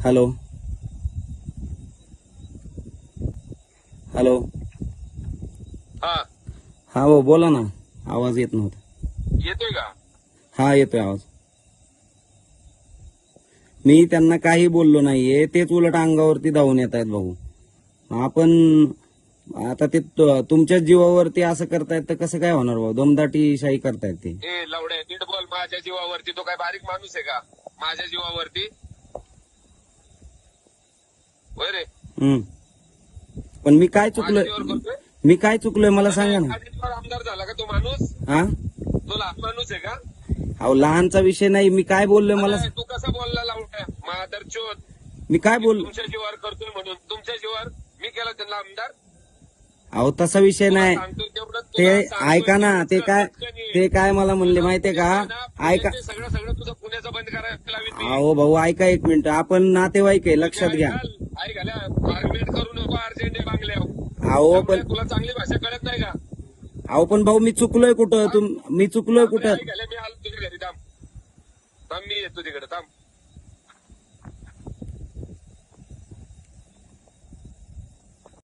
Hello hello हा. हा हो बोला ना. आवाज येत नव्हता. येतोय का? हा येतोय आवाज. मी त्यांना काही बोललो नाहीये. तेच उलट अंगावरती धावून येत आहेत भाऊ. आपण आता ते तु- तुमच्या जीवावरती असं करतायत तर कसं काय होणार भाऊ? दमदाटी शाही करतायत ते. ए लवडे नीट बोल. माझ्या जीवावरती तो काय बारीक माणूस आहे का? माझ्या जीवावरती? होय रे हम्म. पण मी काय माझ्या चुकलोय? जीवावर करतोय? मी काय चुकलोय मला सांगा ना. जीवावर आमदार झाला का तो माणूस? हा? तो लहान माणूस आहे का? अहो लहानचा विषय नाही. मी काय बोललोय मला अरे, तू कसा बोलला मादर चोत मी काय बोल तुमच्या जीवावर करतोय म्हणून. तुमच्या जीवावर मी केला त्यांना आमदार? अहो तसा विषय नाही. सांगतोय तेवढं ते तुला सांगतोय ऐका ना ते काय ते काय मला म्हणले माहितीये का? ना, ऐका पुण्याचे सगळं सगळं तुझं पुण्याचं बंद करायला मी. अहो भाऊ ऐका एक मिनिट. आपण नातेवाईक आहे लक्षात घ्या. आर्ग्युमेंट करू नको अर्जंट अहो पण तुला चांगली भाषा कळत नाही का अहो पण भाऊ मी चुकलोय कुठं तुम मी चुकलोय कुठं मी आलो तुझ्या घरी थांब थांब मी येतो तिकडे थांब